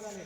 সব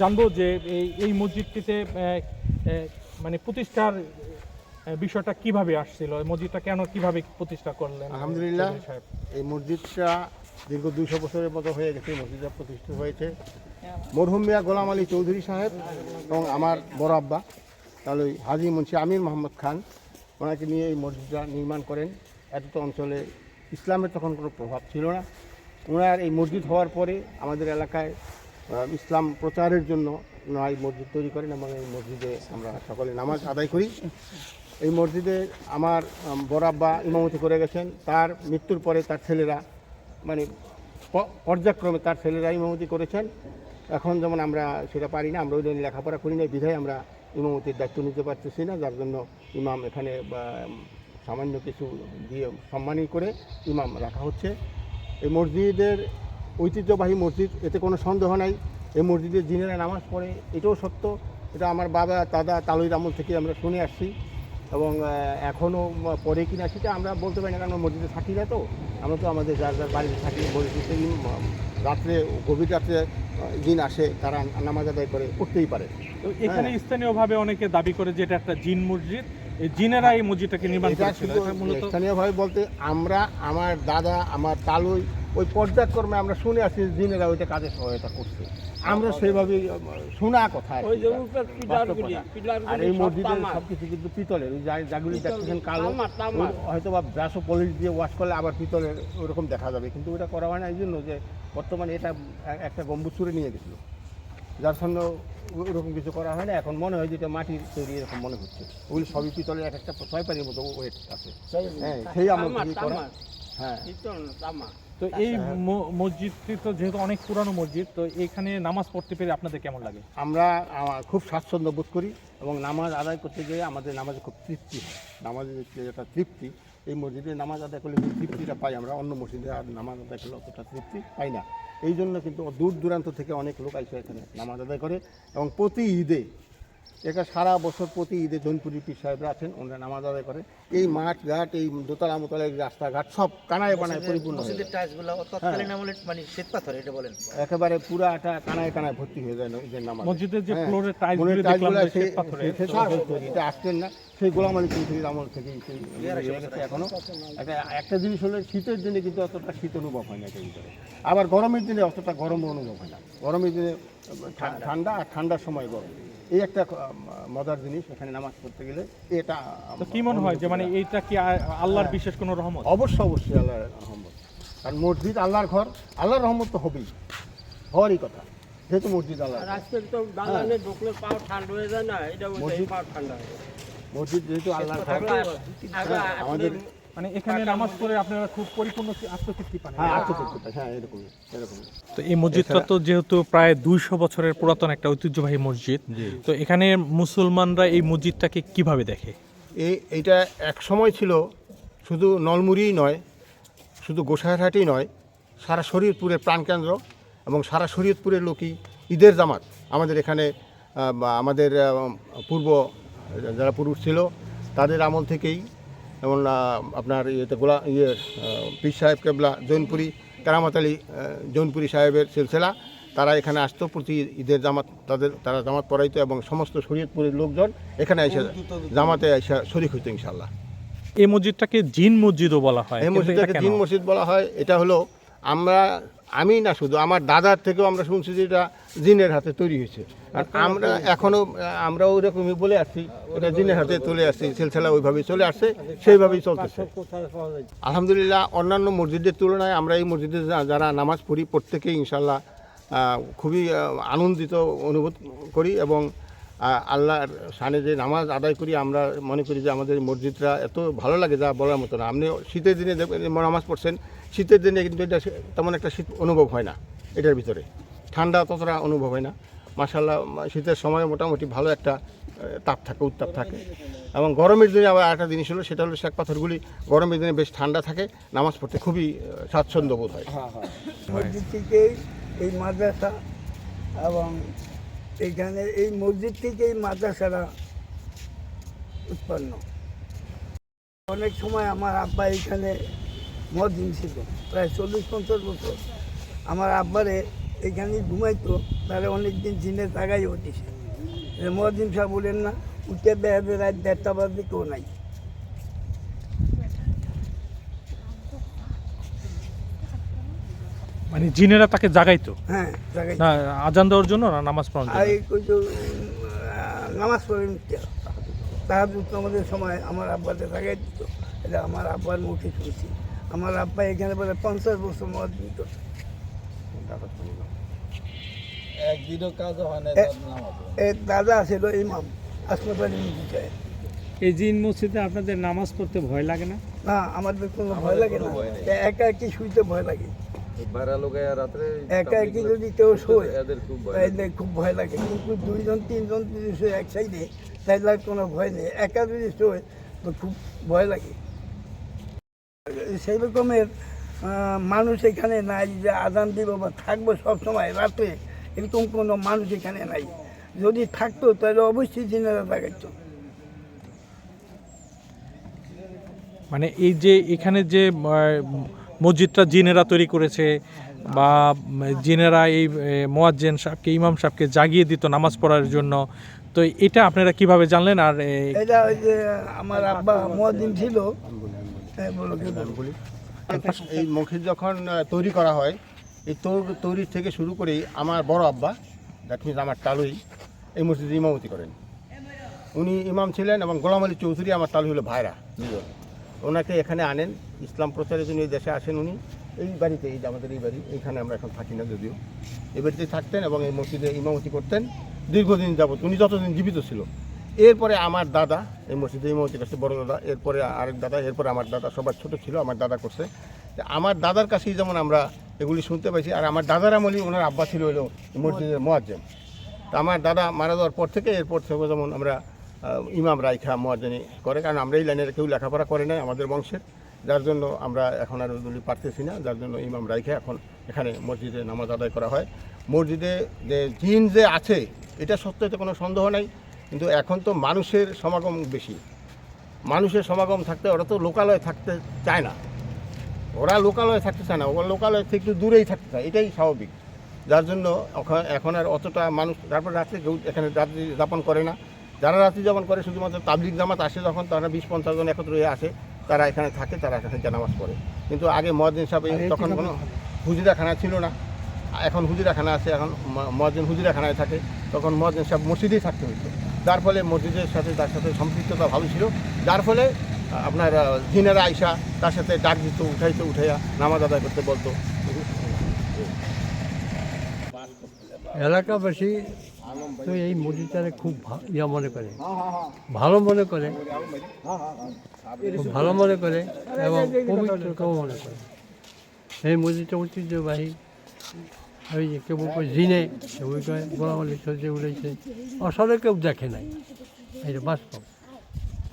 জানব যে এই এই মসজিদটিতে মানে প্রতিষ্ঠার বিষয়টা কীভাবে আসছিল? মসজিদটা কেন কীভাবে প্রতিষ্ঠা করলেন? আলহামদুলিল্লাহ সাহেব? এই মসজিদটা দীর্ঘ দুইশো বছরের মতো হয়ে গেছে মসজিদটা প্রতিষ্ঠিত হয়েছে। মরহুম মিয়া গোলাম আলী চৌধুরী সাহেব এবং আমার বড় আব্বা তাহলে হাজি মুন্সি আমির মোহাম্মদ খান ওনাকে নিয়ে এই মসজিদটা নির্মাণ করেন। এত তো অঞ্চলে ইসলামের তখন কোনো প্রভাব ছিল না। ওনার এই মসজিদ হওয়ার পরে আমাদের এলাকায় ইসলাম প্রচারের জন্য ওনারা এই মসজিদ তৈরি করেন এবং এই মসজিদে আমরা সকলে নামাজ আদায় করি। এই মসজিদে আমার আব্বা ইমামতি করে গেছেন। তার মৃত্যুর পরে তার ছেলেরা মানে পর্যায়ক্রমে তার ছেলেরা ইমামতি করেছেন। এখন যেমন আমরা সেটা পারি না, আমরা ওই জন্য লেখাপড়া করি না, বিধায় আমরা ইমামতির দায়িত্ব নিতে পারতেছি না। যার জন্য ইমাম এখানে সামান্য কিছু দিয়ে সম্মানী করে ইমাম রাখা হচ্ছে। এই মসজিদের ঐতিহ্যবাহী মসজিদ এতে কোনো সন্দেহ নাই। এই মসজিদে জিনেরা নামাজ পড়ে এটাও সত্য। এটা আমার বাবা দাদা তালুর আমল থেকে আমরা শুনে আসছি। এবং এখনও পরে কিনা সেটা আমরা বলতে পারি না কারণ মসজিদে থাকি না তো। আমরা তো আমাদের যার যার বাড়িতে থাকি মসজিদে রাত্রে গভীর রাত্রে দিন আসে তারা নামাজ আদায় করে করতেই পারে। তো এখানে হ্যাঁ। স্থানীয়ভাবে অনেকে দাবি করে যে এটা একটা জিন মসজিদ। জিনেরা এই মসজিদটাকে নির্মাণ করেছিল স্থানীয়ভাবে বলতে আমরা আমার দাদা আমার তালুই ওই পর্যায়ক্রমে আমরা শুনে আসছি জিনেরা ওইটা কাজে সহায়তা করছে। আমরা সেইভাবে শোনা কথা আর এই সব মসজিদের তামার। সবকিছু কিন্তু পিতলের যাগুলি দেখতেছেন কালো। হয়তো বা ব্রাশো পলিশ দিয়ে ওয়াশ করলে আবার পিতলের ওরকম দেখা যাবে কিন্তু ওটা করা হয় না এই জন্য যে বর্তমানে এটা একটা গম্বুজ ছুড়ে নিয়ে গেছিল। যার জন্য ওরকম কিছু করা হয় না এখন মনে হয় যেটা মাটির তৈরি এরকম মনে হচ্ছে। ওগুলি সবই পিতলের এক একটা ছয় পানির মতো ওয়েট আছে। হ্যাঁ সেই আমল করা। হ্যাঁ। তামা। তো এই মসজিদটি তো যেহেতু অনেক পুরানো মসজিদ তো এখানে নামাজ পড়তে পেরে আপনাদের কেমন লাগে? আমরা খুব স্বাচ্ছন্দ্য বোধ করি এবং নামাজ আদায় করতে গিয়ে আমাদের নামাজে খুব তৃপ্তি হয়। নামাজের যে একটা তৃপ্তি এই মসজিদে নামাজ আদায় করলে যে তৃপ্তিটা পাই আমরা অন্য মসজিদে আর নামাজ আদায় করলে অতটা তৃপ্তি পাই না। এই জন্য কিন্তু দূর দূরান্ত থেকে অনেক লোক আসে এখানে নামাজ আদায় করে এবং প্রতি ঈদে এখানে সারা বছর প্রতি ঈদে জৈনপুরি পীর সাহেবরা আছেন ওনারা নামাজ আদায় করে এই মাঠ ঘাট এই দোতলা মোতলা এই রাস্তাঘাট সব কানায় বানায় পরিপূর্ণ হয়ে মানে এটা বলেন। একেবারে পুরাটা কানায় কানায় ভর্তি হয়ে যায় ঈদের নামাজ। মসজিদের যে হ্যাঁ, ফ্লোরের। এটা আসতেন না সেই গোলাম আলী চৌধুরীর আমল থেকেই সেই ইয়ে এখনও। একটা একটা জিনিস হলো শীতের দিনে কিন্তু অতটা শীত অনুভব হয় না এটার ভিতরে। আবার গরমের দিনে অতটা গরম অনুভব হয় না। গরমের দিনে ঠান্ডা আর ঠান্ডার সময় গরম। এই একটা মজার জিনিস এখানে নামাজ পড়তে গেলে এটা তো কি মনে হয় যে মানে এইটা কি আল্লাহর হ্যাঁ। বিশেষ কোনো রহমত? অবশ্যই অবশ্যই আল্লাহর রহমত। কারণ মসজিদ আল্লাহর ঘর আল্লাহর রহমত তো হবেই। হওয়ারই কথা। যেহেতু মসজিদ আল্লাহ আজকে তো বাগানে ঢুকলে পাও ঠান্ডা হয়ে যায় না এটা মসজিদ- পাও ঠান্ডা মসজিদ যেহেতু আল্লাহর ঘর আমাদের মানে এখানে নামাজ পড়ে আপনারা খুব পরিপূর্ণ আত্মতৃপ্তি পান। হ্যাঁ আত্মতৃপ্তি পাই, হ্যাঁ এরকমই এরকমই। তো এই মসজিদটা তো যেহেতু প্রায় দুইশো বছরের পুরাতন একটা ঐতিহ্যবাহী মসজিদ তো এখানে মুসলমানরা এই মসজিদটাকে কীভাবে দেখে? এই এইটা এক সময় ছিল শুধু নলমুড়িই নয় শুধু গোসাইহাটই নয় সারা শরীয়তপুরের প্রাণকেন্দ্র এবং সারা শরীয়তপুরের লোকই ঈদের জামাত। আমাদের এখানে বা আমাদের পূর্ব যারা পুরুষ ছিল তাদের আমল থেকেই যেমন আপনার ইয়েতে গোলা ইয়ে পীর সাহেব কেবলা জৈনপুরি কারামাত আলী জৈনপুরি সাহেবের সিলসিলা তারা এখানে আসতো প্রতি ঈদের জামাত তাদের তারা জামাত পড়াইতো এবং সমস্ত শরীয়তপুরের লোকজন এখানে এসে জামাতে এসে শরিক হইতো ইনশাল্লাহ এই মসজিদটাকে জিন মসজিদও বলা হয়। এই মসজিদটাকে জিন মসজিদ বলা হয়। এটা হলো আমরা আমি না শুধু আমার দাদার থেকেও আমরা শুনছি যে এটা জিনের হাতে তৈরি হয়েছে। আর আমরা এখনও আমরা ওই রকমই বলে আসছি এটা জিনের হাতে চলে আসছি সিলসিলা ওইভাবেই চলে আসছে সেইভাবেই চলতেছে। আলহামদুলিল্লাহ অন্যান্য মসজিদের তুলনায় আমরা এই মসজিদে যারা নামাজ পড়ি প্রত্যেকেই ইনশাল্লাহ খুবই আনন্দিত অনুভব করি এবং আল্লাহর সানে যে নামাজ আদায় করি আমরা মনে করি যে আমাদের মসজিদটা এত ভালো লাগে যা বলার মতো না। আপনি শীতের দিনে নামাজ পড়ছেন শীতের দিনে কিন্তু এটা তেমন একটা শীত অনুভব হয় না এটার ভিতরে। ঠান্ডা ততটা অনুভব হয় না। মাসাল্লাহ শীতের সময় মোটামুটি ভালো একটা তাপ থাকে উত্তাপ থাকে। এবং গরমের দিনে আবার একটা জিনিস হলো সেটা হলো শেখ পাথরগুলি গরমের দিনে বেশ ঠান্ডা থাকে নামাজ পড়তে খুবই স্বাচ্ছন্দ্য বোধ হয়। মসজিদ থেকেই এই মাদ্রাসা এবং এইখানে এই মসজিদ থেকেই মাদ্রাসাটা উৎপন্ন। অনেক সময় আমার আব্বা এখানে মদিন ছিল প্রায় চল্লিশ পঞ্চাশ বছর। আমার আব্বারে এখানে ঘুমাইতো তারা অনেক দিন জিনের জায়গায় উঠেছে মদিন সাহেব বলেন না উঠে বেড়াবে রাত দেড়টা বাজে কেউ নাই। মানে জিনেরা তাকে জাগাইতো? হ্যাঁ আজান দেওয়ার জন্য না নামাজ কইতো, নামাজ পড়েন তাহার আমাদের সময় আমার আব্বাতে লাগাই দিত। এটা আমার আব্বার মুখে শুনছি। আমার আব্বা এখানে বলে পঞ্চাশ বছর মত দিত। হয় দাদা ছিল ইমাম মসজিদে এই জিন মসজিদে আপনাদের নামাজ পড়তে ভয় লাগে না? না আমাদের কোনো ভয় লাগে না। একা একই শুইতে ভয় লাগে। একা একই যদি কেউ শোয় এদের খুব ভয় তাইলে খুব ভয় লাগে। কিন্তু দুইজন তিনজন যদি শোয় এক সাইডে কোনো ভয় নেই। একা যদি শোয় তো খুব ভয় লাগে। সেই রকমের মানুষ এখানে নাই যে আদান দিব বা থাকব সবসময় রাতে এরকম কোনো মানুষ এখানে নাই। যদি থাকতো তাহলে অবশ্যই দিনেরা লাগাইতো মানে এই যে এখানে যে মসজিদটা জিনেরা তৈরি করেছে বা জিনেরা এই মোয়াজ্জেন সাহেবকে ইমাম সাহেবকে জাগিয়ে দিত নামাজ পড়ার জন্য তো এটা আপনারা কীভাবে জানলেন? আর এটা ওই যে আমার আব্বা মদিন ছিল হ্যাঁ? বলি এই মসজিদ যখন তৈরি করা হয় এই তৈ- তৈরির থেকে শুরু করেই আমার বড় আব্বা দ্যাট মিনস আমার তালুই এই মসজিদে ইমামতি করেন। উনি ইমাম ছিলেন এবং গোলাম আলী চৌধুরী আমার তালু হলো ভাইরা দুজন ওনাকে এখানে আনেন ইসলাম প্রচারের জন্য এই দেশে আসেন উনি। এই বাড়িতে এই যে আমাদের এই বাড়ি এইখানে আমরা এখন থাকি না যদিও। এই বাড়িতে থাকতেন এবং এই মসজিদে ইমামতি করতেন। দীর্ঘদিন যাবত উনি যতদিন জীবিত ছিল এরপরে আমার দাদা, এই মসজিদে, এই মসজিদ করছে বড় দাদা, এরপরে আরেক দাদা, এরপরে আমার দাদা, সবার ছোট ছিল, আমার দাদা করছে। আমার দাদার কাছেই যেমন আমরা এগুলি শুনতে পাইছি, আর আমার দাদার আমলি ওনার আব্বা ছিল হলো মসজিদের মোয়াজ্জেম তা আমার দাদা মারা যাওয়ার পর থেকে এরপর থেকে যেমন আমরা ইমাম রাইখা মোয়াজ্জেনি করে, কারণ আমরা এই লাইনের কেউ লেখাপড়া করে নাই আমাদের বংশের, যার জন্য আমরা এখন আর ওইগুলি পারতেছি না, যার জন্য ইমাম রাইখা এখন এখানে মসজিদে নামাজ আদায় করা হয়। মসজিদে যে জিন যে আছে, এটা সত্যিতে কোনো সন্দেহ নাই কিন্তু এখন তো মানুষের সমাগম বেশি। মানুষের সমাগম থাকতে ওরা তো লোকালয়ে থাকতে চায় না। ওরা লোকালয়ে থাকতে চায় না ওরা লোকালয় থেকে একটু দূরেই থাকতে চায় এটাই স্বাভাবিক। যার জন্য এখন আর অতটা মানুষ তারপর রাত্রে কেউ এখানে রাত্রি যাপন করে না। যারা রাত্রি যাপন করে শুধুমাত্র তাবলিক জামাত আসে যখন তারা বিশ পঞ্চাশ জন একত্র হয়ে আসে তারা এখানে থাকে তারা এখানে জানামাজ করে কিন্তু আগে মহাদিন সাহেব এই তখন কোনো হুজিরাখানা ছিল না। এখন হুজিরাখানা আছে এখন মহাজন হুজিরাখানায় থাকে তখন মহাজন সাহেব মসজিদেই থাকতে হতো যার ফলে মসজিদের সাথে তার সাথে সম্পৃক্ততা ভালো ছিল। যার ফলে আপনার আহ, জিনেরা আইসা তার সাথে ডাক দিত উঠাইতে উঠাইয়া নামাজ আদায় করতে বলতো। এলাকাবাসী তো এই মসজিদটারে খুব ইয়া মনে করে। ভালো মনে করে। ভালো মনে করে এবং মনে করে। এই মসজিদটা ঐতিহ্যবাহী। ওই যে কেউ কয় জিনে কেউ কয় গোলামলি সজ্জে উঠেছে আসলে কেউ দেখে নাই। এটা বাস্তব।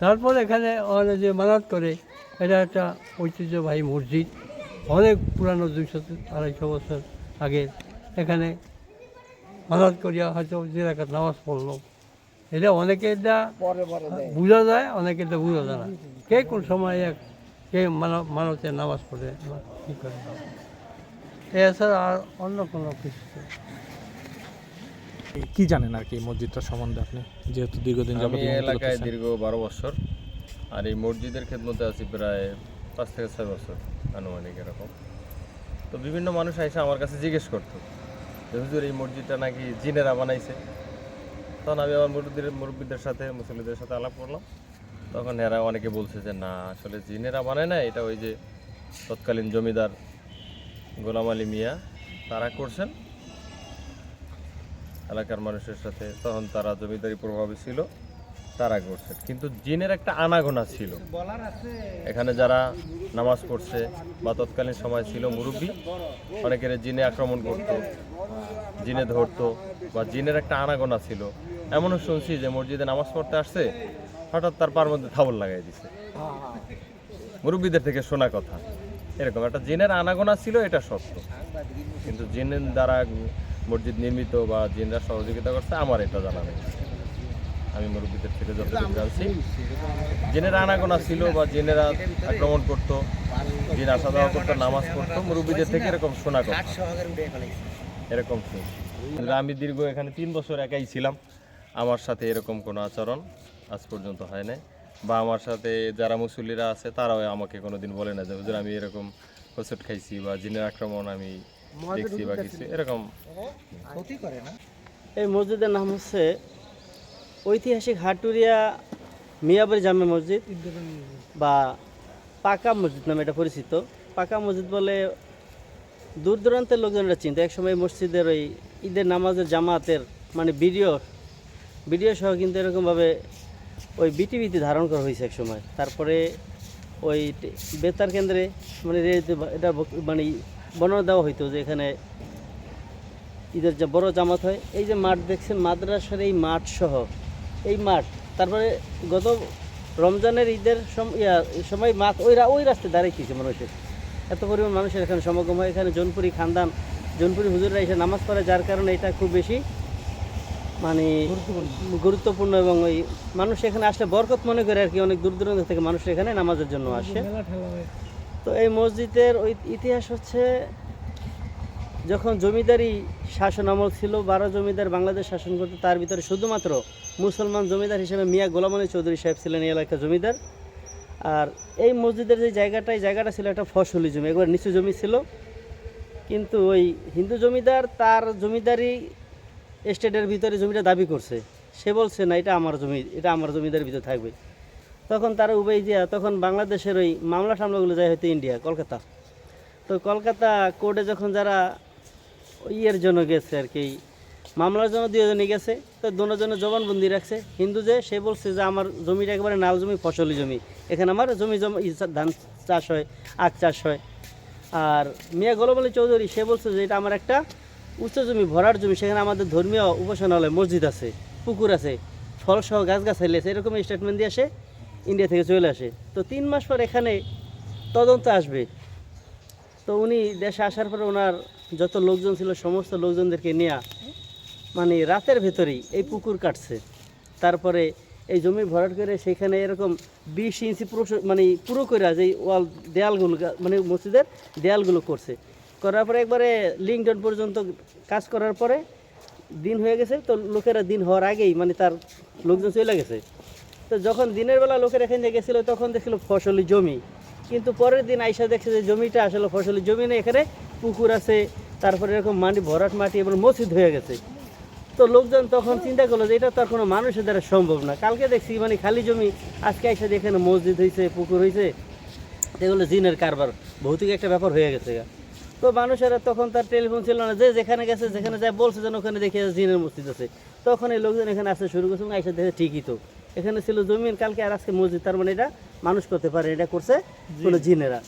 তারপর এখানে ওরা যে মানাত করে এটা একটা ঐতিহ্যবাহী মসজিদ। অনেক পুরানো দুইশো আড়াইশো বছর আগে এখানে মানাত করিয়া হয়তো যে রাখাত নামাজ পড়ল। এটা অনেকে এটা বোঝা যায় অনেকে এটা বোঝা যায় না। কে কোন সময় এক কে মানতের নামাজ পড়ে কী করে? এছাড়া আর অন্য কোনো কিছু কি জানেন আর কি এই মসজিদটা সম্বন্ধে আপনি? যেহেতু দীর্ঘদিন যাবত আমি এলাকায় দীর্ঘ বারো বছর। আর এই মসজিদের খেদমতে আছি প্রায় পাঁচ থেকে ছয় বছর আনুমানিক এরকম। তো বিভিন্ন মানুষ এসে আমার কাছে জিজ্ঞেস করতো যে হুজুর এই মসজিদটা নাকি জিনেরা বানাইছে? তখন আমি আমার মুরব্বীদের মুরব্বীদের সাথে মুসলিদের সাথে আলাপ করলাম। তখন এরা অনেকে বলছে যে না আসলে জিনেরা বানায় না এটা ওই যে তৎকালীন জমিদার গোলাম আলী মিয়া, তারা করছেন। এলাকার মানুষের সাথে তখন তারা জমিদারি প্রভাবে ছিল, তারা করছে। কিন্তু জিনের একটা আনাগোনা ছিল। এখানে যারা নামাজ পড়ছে বা তৎকালীন সময় ছিল মুরব্বী, অনেকের জিনে আক্রমণ করতো, জিনে ধরতো বা জিনের একটা আনাগোনা ছিল। এমনও শুনছি যে মসজিদে নামাজ পড়তে আসছে, হঠাৎ তার পার মধ্যে থাবল লাগাই দিছে। মুরব্বীদের থেকে শোনা কথা। এরকম। একটা জিনের আনাগোনা ছিল, এটা সত্য। কিন্তু জিনের দ্বারা মসজিদ নির্মিত বা জিনরা সহযোগিতা করছে, আমার এটা জানা নেই। আমি মুরব্বীদের থেকে যতটুকু জানছি, জিনের আনাগোনা ছিল বা জেনেরা আক্রমণ করতো, জিন আসা যাওয়া করতো, নামাজ পড়তো, মুরব্বীদের থেকে এরকম শোনা ফেলাইছে এরকম শুনছি আমি দীর্ঘ এখানে তিন বছর একাই ছিলাম। আমার সাথে এরকম কোনো আচরণ আজ পর্যন্ত হয় নাই। বা আমার সাথে যারা মুসল্লিরা আছে তারাও আমাকে কোনোদিন বলে না যে হুজুর আমি এরকম হোসট খাইছি বা জিনের আক্রমণ আমি দেখছি বা কিছু। এরকম। ক্ষতি করে না? এই মসজিদের নাম হচ্ছে ঐতিহাসিক হাটুরিয়া মিয়াবাড়ি জামে মসজিদ বা পাকা মসজিদ নামে এটা পরিচিত। পাকা মসজিদ বলে দূর দূরান্তের লোকজনরা চিন্তা। একসময় মসজিদের ওই ঈদের নামাজের জামাতের মানে ভিডিও ভিডিও সহ কিন্তু এরকমভাবে ওই বিটিভিতে ধারণ করা হয়েছে এক সময়। তারপরে ওই বেতার কেন্দ্রে মানে এটা মানে বর্ণনা দেওয়া হইতো যে এখানে ঈদের যে বড় জামাত হয়, এই যে মাঠ দেখছেন, মাদ্রাসার এই মাঠ সহ, এই মাঠ, তারপরে গত রমজানের ঈদের সময় মাঠ ওই ওই রাস্তায় দাঁড়িয়েছে মানুষের এত পরিমাণ মানুষের এখানে সমাগম হয়। এখানে জনপুরি খানদান, জনপুরি হুজুররা এসে নামাজ পড়ে, যার কারণে এটা খুব বেশি মানে গুরুত্বপূর্ণ এবং ওই মানুষ এখানে আসলে বরকত মনে করে আর কি, অনেক দূর দূরান্ত থেকে মানুষ এখানে নামাজের জন্য আসে। তো এই মসজিদের ওই ইতিহাস হচ্ছে, যখন জমিদারি শাসন আমল ছিল, বারো জমিদার বাংলাদেশ শাসন করতে, তার ভিতরে শুধুমাত্র মুসলমান জমিদার হিসেবে মিয়া গোলাম আলী চৌধুরী সাহেব ছিলেন এই এলাকার জমিদার। আর এই মসজিদের যে জায়গাটা, এই জায়গাটা ছিল একটা ফসলি জমি, একবার নিচু জমি ছিল। কিন্তু ওই হিন্দু জমিদার তার জমিদারি এস্টেটের ভিতরে জমিটা দাবি করছে। সে বলছে, না, এটা আমার জমি, এটা আমার জমিদারের ভিতরে থাকবে। তখন তারা উভয় দিয়া তখন বাংলাদেশের ওই মামলা টামলাগুলো যায় হয়তো ইন্ডিয়া, কলকাতা। তো কলকাতা কোর্টে যখন যারা ইয়ের জন্য গেছে আর কি, মামলার জন্য দুজনে গেছে, তো দুজনের জবানবন্দি রাখছে। হিন্দু যে, সে বলছে যে, আমার জমিটা একেবারে নাল জমি, ফসলি জমি। এখানে আমার জমি জমা ধান চাষ হয়, আখ চাষ হয়। আর মিয়া গোলাম আলী চৌধুরী, সে বলছে যে, এটা আমার একটা উচ্চ জমি ভরার জমি, সেখানে আমাদের ধর্মীয় উপাসনালয়, মসজিদ আছে, পুকুর আছে, ফলসহ গাছ গাছালি আছে, এরকম স্টেটমেন্ট দিয়ে আসে ইন্ডিয়া থেকে চলে আসে। তো তিন মাস পর এখানে তদন্ত আসবে। তো উনি দেশে আসার পরে ওনার যত লোকজন ছিল, সমস্ত লোকজনদেরকে নিয়ে মানে রাতের ভেতরেই এই পুকুর কাটছে। তারপরে এই জমি ভরাট করে সেখানে এরকম বিশ ইঞ্চি পুরো মানে পুরো করে যে ওয়াল, দেয়ালগুলো মানে মসজিদের দেয়ালগুলো করছে। করার পরে একবারে লিঙ্কডন পর্যন্ত কাজ করার পরে দিন হয়ে গেছে, তো লোকেরা দিন হওয়ার আগেই মানে তার লোকজন চলে গেছে। তো যখন দিনের বেলা লোকের এখানে গেছিল, তখন দেখছিল ফসলি জমি। কিন্তু পরের দিন আইসা দেখছে যে জমিটা আসলে ফসলি জমি নেই, এখানে পুকুর আছে, তারপরে এরকম মাটি, ভরাট মাটি এবং মসজিদ হয়ে গেছে। তো লোকজন তখন চিন্তা করল যে এটা তো আর কোনো মানুষের দ্বারা সম্ভব না। কালকে দেখছি মানে খালি জমি, আজকে আইসা এখানে মসজিদ হয়েছে পুকুর হয়েছে এগুলো জিনের কারবার, ভৌতিক একটা ব্যাপার হয়ে গেছে। তো মানুষেরা তখন তার টেলিফোন ছিল না যে যেখানে গেছে যেখানে যায় বলছে যেন ওখানে দেখে জিনের মসজিদ আছে। তখন এই লোকজন এখানে আসতে শুরু করছে আইসা দেখে ঠিকই তো। এখানে ছিল জমিন কালকে আর আজকে মসজিদ তার মানে এটা মানুষ করতে পারে এটা করছে কোনো জিনেরা।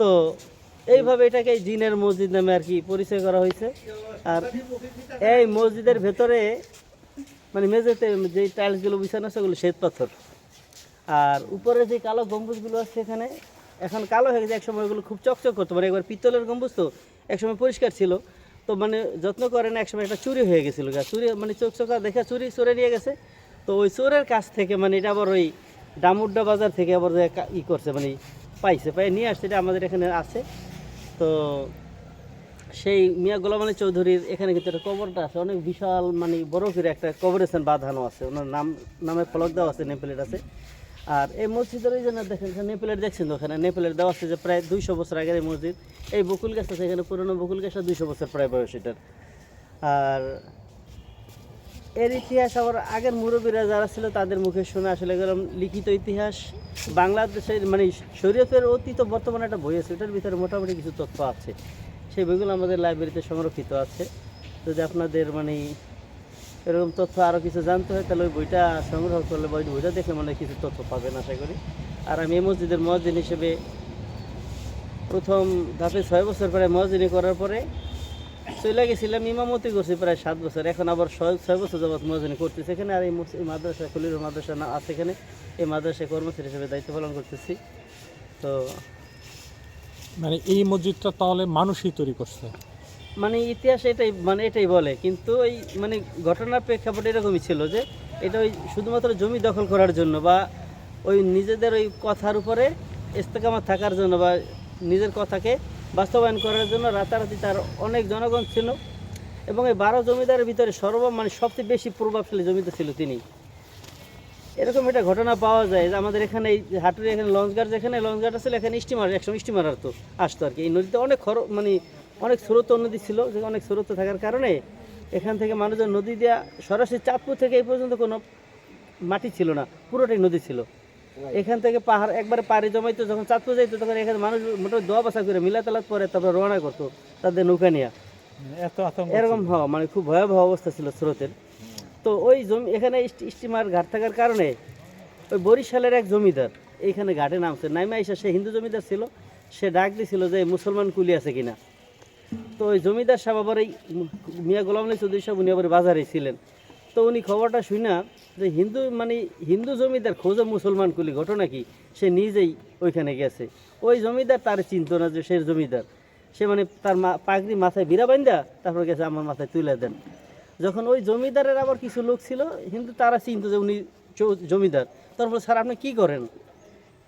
তো এইভাবে এটাকে জিনের মসজিদ নামে আর কি পরিচয় করা হয়েছে। আর এই মসজিদের ভেতরে মানে মেঝেতে যে টাইলসগুলো বিছানো আছে ওগুলো শ্বেত পাথর। আর উপরে যে কালো গম্বুজগুলো আছে এখানে এখন কালো হয়ে গেছে, একসময় ওগুলো খুব চকচক করতো মানে একবার পিতলের গম্বুজ তো একসময় পরিষ্কার ছিল। তো মানে যত্ন করে না একসময় একটা চুরি হয়ে গেছিল চুরি মানে চকচকা দেখে চুরি চোরে নিয়ে গেছে। তো ওই চোরের কাছ থেকে মানে এটা আবার ওই ডামুড্ডা বাজার থেকে আবার ই করছে মানে পাইছে পাই নিয়ে আসছে, এটা আমাদের এখানে আছে। তো সেই মিয়া গোলাম আলী চৌধুরীর এখানে কিন্তু একটা কবরটা আছে, অনেক বিশাল মানে বড় করে একটা কবরেস্থান বাঁধানো আছে। ওনার নাম নামে ফলক দেওয়া আছে নেপেলেট আছে। আর এই মসজিদের ওই জন্য দেখেন নেপেলেট দেখছেন ওখানে? নেপেলেট দেওয়া আছে যে প্রায় দুইশো বছর আগের এই মসজিদ। এই বকুল গাছ আছে, এখানে পুরনো বকুল গাছটা দুইশো বছর প্রায় বয়স এটার। আর এর ইতিহাস আবার আগের মুরব্বীরা যারা ছিল তাদের মুখে শুনে আসলে এগুলো লিখিত ইতিহাস। বাংলাদেশের মানে শরীয়তের অতীত বর্তমানে একটা বই আছে, ওটার ভিতরে মোটামুটি কিছু তথ্য আছে। সেই বইগুলো আমাদের লাইব্রেরিতে সংরক্ষিত আছে। যদি আপনাদের মানে এরকম তথ্য আরও কিছু জানতে হয়, তাহলে ওই বইটা সংগ্রহ করলে বা ওই বইটা দেখে মানে কিছু তথ্য পাবেন আশা করি। আর আমি এই মসজিদের মসজিদ হিসেবে প্রথম ধাপে ছয় বছর পরে মসজিদি করার পরে চলে গেছিলাম ইমামতি করছি প্রায় সাত বছর। এখন আবার ছয় ছয় বছর যাবৎ মসজিদি করতেছি এখানে, আর এই মাদ্রাসা খলিল মাদ্রাসা না আছে এখানে। এই মাদ্রাসায় কর্মচারী হিসেবে দায়িত্ব পালন করতেছি। তো মানে এই মসজিদটা তাহলে মানুষই তৈরি করছে? মানে ইতিহাস এটাই মানে এটাই বলে। কিন্তু ওই মানে ঘটনার প্রেক্ষাপট এরকমই ছিল যে, এটা ওই শুধুমাত্র জমি দখল করার জন্য বা ওই নিজেদের ওই কথার উপরে ইস্তেকামাত থাকার জন্য বা নিজের কথাকে বাস্তবায়ন করার জন্য রাতারাতি তার অনেক জনগণ ছিল এবং এই বারো জমিদারের ভিতরে সর্ব মানে সবচেয়ে বেশি প্রভাবশালী জমিদার ছিল তিনি। এরকম একটা ঘটনা পাওয়া যায় যে আমাদের এখানে এই হাটুরি, এখানে লঞ্চঘাট যেখানে লঞ্চ লঞ্চঘাট আছে, এখানে স্টিমার, একসময় স্টিমার আসতো আসতো আর কি। এই নদীতে অনেক খর মানে অনেক স্রোত নদী ছিল যে অনেক স্রোত থাকার কারণে এখান থেকে মানুষজন নদী দেওয়া সরাসরি চাঁদপুর থেকে এই পর্যন্ত কোনো মাটি ছিল না পুরোটাই নদী ছিল। এখান থেকে পাহাড় একবারে পাড়ি জমাইতো যখন চাঁদপুর যাইতো তখন এখানে মানুষ মোটামুটি দোয়া বাসা করে মিলা তালাত পরে তারপর রওনা করতো তাদের নৌকা নিয়ে। এত এরকম হওয়া মানে খুব ভয়াবহ অবস্থা ছিল স্রোতের। তো ওই জমি এখানে স্টি- স্টিমার ঘাট থাকার কারণে ওই বরিশালের এক জমিদার এইখানে ঘাটে নামছে। নাইমা এসে সে হিন্দু জমিদার ছিল সে ডাক দিছিল যে মুসলমান কুলি আছে কিনা। তো ওই জমিদার সাহেব আবার এই মিয়া গোলাম আলী চৌধুরী সাহেব উনি আবার বাজারে ছিলেন। তো উনি খবরটা শুনা যে হিন্দু মানে হিন্দু জমিদার খোঁজে মুসলমান কুলি, ঘটনা কি? সে নিজেই ওইখানে গেছে। ওই জমিদার তার চিন্ত না যে সে জমিদার। সে মানে তার মা পাগড়ি মাথায় বিরা বান্ধা তারপর গেছে আমার মাথায় তুলে দেন। যখন ওই জমিদারের আবার কিছু লোক ছিল কিন্তু তারা চিনতো যে উনি জমিদার। তারপর স্যার, আপনি কি করেন?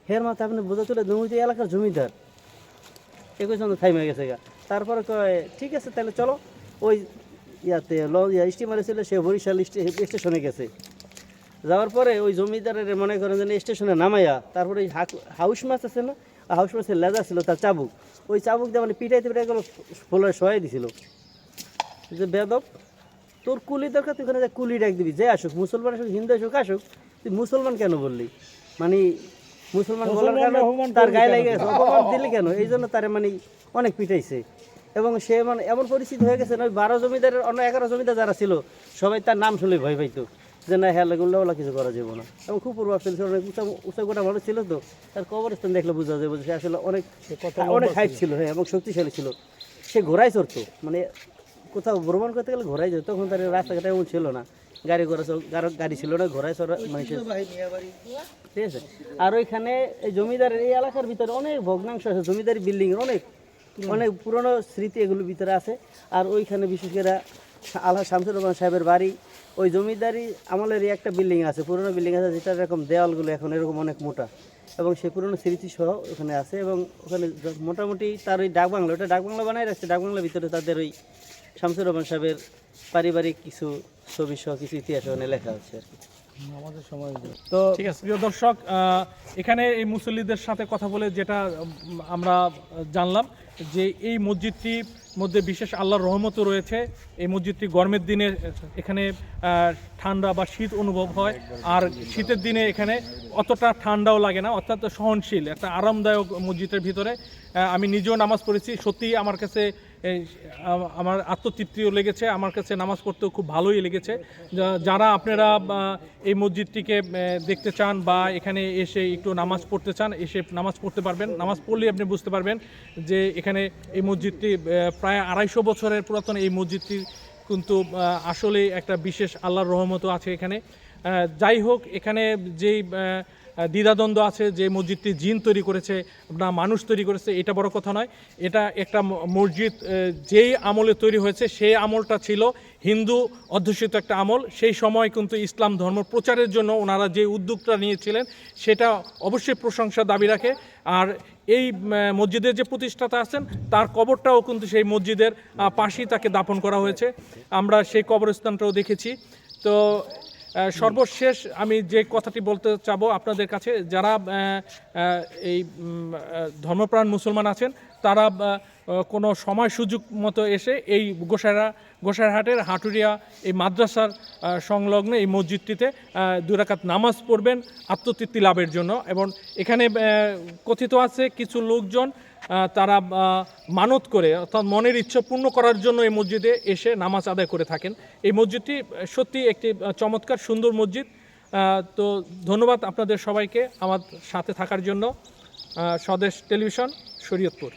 হের মাথায় আপনি বোঝা তুলে দমুতি এলাকার জমিদার। সঙ্গে থাইমে গেছে গা। তারপরে কয়, ঠিক আছে, তাহলে চলো। ওই ইয়াতে ইয়া স্টিমারে ছিল, সে বরিশাল স্টে- স্টেশনে গেছে। যাওয়ার পরে ওই জমিদারের মনে করেন যেন স্টেশনে নামাইয়া, তারপরে ওই হাউস মাছ আছে না হাউস মাছের লেজা ছিল তার চাবুক। ওই চাবুক দিয়ে মানে পিটাইতে পিটাই গেলো ফোলার সহায় দিছিল। যে বেদব, তোর কুলি দরকার, তুই ওখানে কুলি ডাক দিবি, যে আসুক, মুসলমান আসুক, হিন্দু আসুক আসুক, তুই মুসলমান কেন বললি? মানে মুসলমান বলার কারণে তার গায়ে? লেগে গেছে অপমান দিলি কেন? এই জন্য তারে মানে অনেক পিটাইছে। এবং সে মানে এমন পরিস্থিতি হয়ে গেছে না ওই বারো জমিদারের অন্য এগারো জমিদার যারা ছিল সবাই তার নাম শুনে ভয় পাইতো। যে না হ্যাঁ লাগুল্লা ওলা কিছু করা যাবে না। এবং খুব প্রভাবশালী ছিল অনেক উঁচা উঁচা গোটা মানুষ ছিল তো। তার কবরস্থান দেখলে বোঝা যাবে সে আসলে অনেক অনেক হাইট ছিল। হ্যাঁ এবং শক্তিশালী ছিল। সে ঘোড়ায় চড়তো। মানে কোথাও ভ্রমণ করতে গেলে ঘোড়ায় যেত তখন তার রাস্তাঘাটে এমন ছিল না। গাড়ি ঘোড়া গাড়ি ছিল না ঘোড়ায় চড়া মানে ঠিক আছে? আর ওইখানে এই জমিদারের এই এলাকার ভিতরে অনেক ভগ্নাংশ আছে, জমিদারি বিল্ডিং অনেক অনেক পুরনো স্মৃতি এগুলোর ভিতরে আছে। আর ওইখানে বিশেষ করে আল্লাহ শামসুর রহমান সাহেবের বাড়ি, ওই জমিদারি আমলেরই একটা বিল্ডিং আছে, পুরনো বিল্ডিং আছে যেটা এরকম দেওয়ালগুলো এখন এরকম অনেক মোটা। এবং সেই পুরনো স্মৃতি সহ ওখানে আছে এবং ওখানে মোটামুটি তার ওই ডাকবাংলা ওটা ডাকবাংলা বানায় রাখছে ডাকবাংলার ভিতরে তাদের ওই শামসুর রহমান সাহেবের পারিবারিক কিছু ছবি সহ কিছু ইতিহাস ওখানে লেখা আছে আর কি। তো ঠিক আছে। প্রিয় দর্শক এখানে এই মুসল্লিদের সাথে কথা বলে যেটা আমরা জানলাম যে এই মসজিদটির মধ্যে বিশেষ আল্লাহর রহমতও রয়েছে। এই মসজিদটি গরমের দিনে এখানে ঠান্ডা বা শীত অনুভব হয়। আর শীতের দিনে এখানে অতটা ঠান্ডাও লাগে না অর্থাৎ সহনশীল একটা আরামদায়ক মসজিদের ভিতরে। আমি নিজেও নামাজ পড়েছি। সত্যিই আমার কাছে আমার আত্মতৃপ্তিও লেগেছে, আমার কাছে নামাজ পড়তেও খুব ভালোই লেগেছে। যারা আপনারা এই মসজিদটিকে দেখতে চান বা এখানে এসে একটু নামাজ পড়তে চান, এসে নামাজ পড়তে পারবেন। নামাজ পড়লেই আপনি বুঝতে পারবেন যে এখানে এই মসজিদটি প্রায় আড়াইশো বছরের পুরাতন এই মসজিদটি কিন্তু আসলে একটা বিশেষ আল্লাহর রহমতও আছে এখানে। যাই হোক, এখানে যেই দ্বিধাদ্বন্দ্ব আছে, যে মসজিদটি জিন তৈরি করেছে না মানুষ তৈরি করেছে, এটা বড় কথা নয়। এটা একটা মসজিদ যেই আমলে তৈরি হয়েছে, সেই আমলটা ছিল হিন্দু অধ্যুষিত একটা আমল। সেই সময় কিন্তু ইসলাম ধর্ম প্রচারের জন্য ওনারা যে উদ্যোগটা নিয়েছিলেন, সেটা অবশ্যই প্রশংসা দাবি রাখে। আর এই মসজিদের যে প্রতিষ্ঠাতা আছেন, তার কবরটাও কিন্তু সেই মসজিদের পাশেই তাকে দাফন করা হয়েছে। আমরা সেই কবরস্থানটাও দেখেছি। তো সর্বশেষ আমি যে কথাটি বলতে চাবো আপনাদের কাছে যারা এই ধর্মপ্রাণ মুসলমান আছেন তারা কোনো সময় সুযোগ মতো এসে এই গোসাইরা গোসাইরহাটের হাটুরিয়া এই মাদ্রাসার সংলগ্ন এই মসজিদটিতে আহ, দুই রাকাত নামাজ পড়বেন আত্মতৃপ্তি লাভের জন্য। এবং এখানে কথিত আছে কিছু লোকজন তারা মানত করে, অর্থাৎ মনের ইচ্ছা পূর্ণ করার জন্য এই মসজিদে এসে নামাজ আদায় করে থাকেন। এই মসজিদটি সত্যি একটি চমৎকার, সুন্দর মসজিদ। তো ধন্যবাদ আপনাদের সবাইকে আমার সাথে থাকার জন্য। স্বদেশ টেলিভিশন, শরীয়তপুর।